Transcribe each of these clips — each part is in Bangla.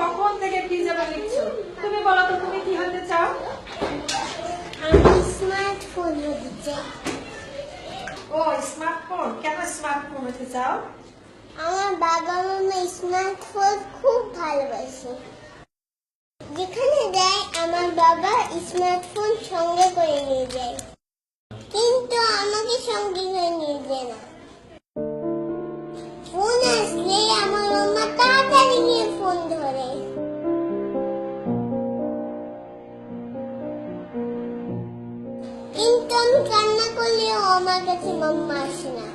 কখন থেকে কি যেন লিখছো তুমি বলো তো তুমি কি হতে চাও? আমি স্মার্টফোন হতে চাই। ও স্মার্টফোন কেন স্মার্টফোন হতে চাও? আমার বাবা মামা স্মার্টফোন খুব ভালোবাসে। যেখানে যায় আমার বাবা স্মার্টফোন সঙ্গে করে নিয়ে যায়। কিন্তু আমি কান্না করলেও আমার কাছে মাম্মা আসে না।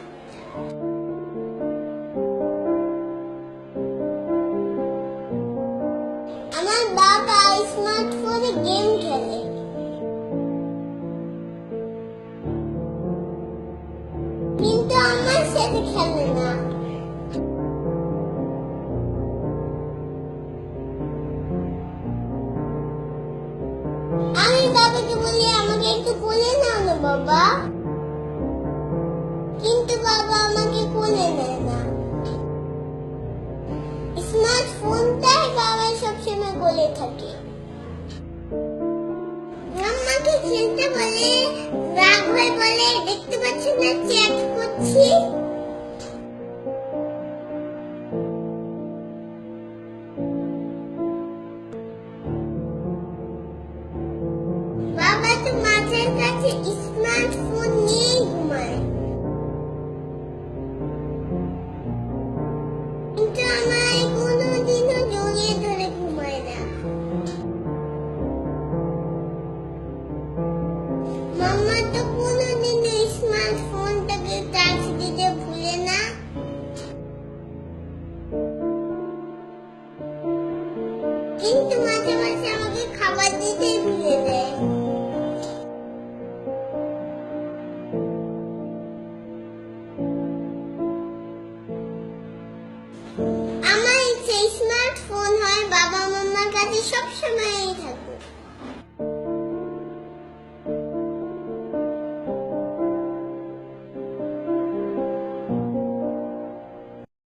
আমার বাবা স্মার্টফোনে গেম খেলে। বাবা। কিন্তু বাবা আমাকে কোলে নেয় না। স্মার্টফোনটাই বাবা সবসময় কোলে থাকে। আমাকে খেলতে বলে, রাগ হয়ে বলে, দেখতে পাচ্ছি না, চ্যাট করছি? কাছে স্মার্টফোন নিয়ে ঘুমায় কিন্তু দিতে মাঝে মাঝে আমাকে খাবার দিতেই ভুলে দেয় সব সময়ই থাকে